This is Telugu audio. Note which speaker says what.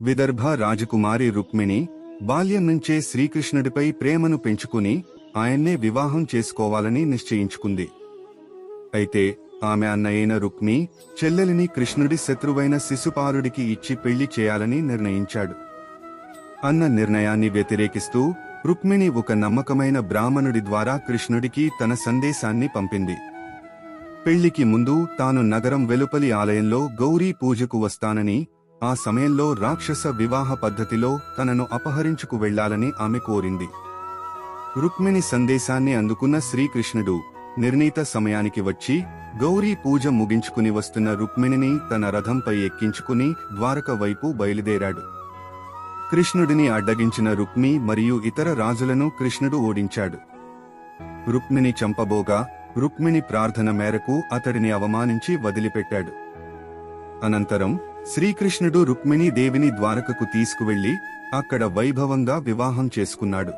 Speaker 1: విదర్భ రాజకుమారి రుక్మిణి బాల్యం నుంచే శ్రీకృష్ణుడిపై ప్రేమను పెంచుకుని ఆయన్నే వివాహం చేసుకోవాలని నిశ్చయించుకుంది. అయితే ఆమె అన్నయ్యైన రుక్మి చెల్లెలిని కృష్ణుడి శత్రువైన శిశుపాలుడికి ఇచ్చి పెళ్ళి చేయాలని నిర్ణయించాడు. అన్న నిర్ణయాన్ని వ్యతిరేకిస్తూ రుక్మిణి ఒక నమ్మకమైన బ్రాహ్మణుడి ద్వారా కృష్ణుడికి తన సందేశాన్ని పంపింది. పెళ్ళికి ముందు తాను నగరం వెలుపలి ఆలయంలో గౌరీ పూజకు వస్తానని ఆ సమయంలో రాక్షస వివాహ పద్ధతిలో తనను అపహరించుకు వెళ్ళాలని ఆమె కోరింది. రుక్మిణి సందేశాన్ని అందుకున్న శ్రీకృష్ణుడు నిర్ణీత సమయానికి వచ్చి గౌరీ పూజ ముగించుకుని వస్తున్న రుక్మిణిని తన రథంపై ఎక్కించుకుని ద్వారక వైపు బయలుదేరాడు. కృష్ణుడిని అడ్డగించిన రుక్మి మరియు ఇతర రాజులను కృష్ణుడు ఓడించాడు. రుక్మిణి చంపబోగా రుక్మిణి ప్రార్థన మేరకు అతడిని అవమానించి వదిలిపెట్టాడు. అనంతరం శ్రీకృష్ణుడు రుక్మిణీ దేవిని ద్వారకకు తీసుకువెళ్ళి అక్కడ వైభవంగా వివాహం చేసుకున్నాడు.